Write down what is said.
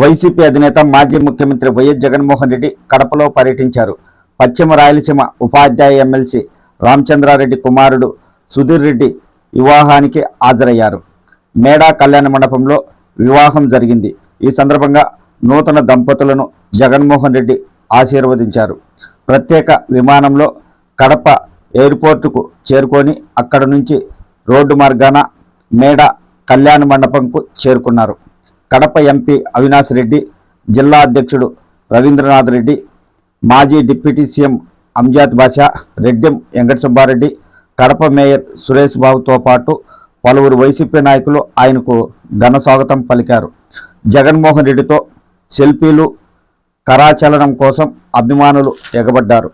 YCP అధినేత మాజీ ముఖ్యమంత్రి వైఎస్ జగన్మోహన్ రెడ్డి కడపలో పర్యటించారు. పశ్చిమ రాయలసీమ ఉపాధ్యాయ ఎమ్మెల్సీ రామచంద్రారెడ్డి కుమారుడు సుధీర్ రెడ్డి వివాహానికి హాజరయ్యారు. మేడా కళ్యాణ మండపంలో వివాహం జరిగింది. ఈ సందర్భంగా నూతన దంపతులను జగన్మోహన్ రెడ్డి ఆశీర్వదించారు. ప్రత్యేక విమానంలో కడప ఎయిర్పోర్టుకు చేరుకొని అక్కడ నుంచి రోడ్డు మార్గాన మేడ కళ్యాణ మండపంకు చేరుకున్నారు. కడప ఎంపీ అవినాష్ రెడ్డి జిల్లా అధ్యక్షుడు రవీంద్రనాథ్ రెడ్డి మాజీ deputy CM Amjad Basha Reddem Venkata Subbareddy Kadapa mayor Suresh బాబుతో పాటు పలువురు వైసీపీ నాయకులు ఆయనకు ఘన స్వాగతం పలికారు. జగన్మోహన్ రెడ్డితో సెల్ఫీలు కరాచలనం కోసం అభిమానులు ఎగబడ్డారు.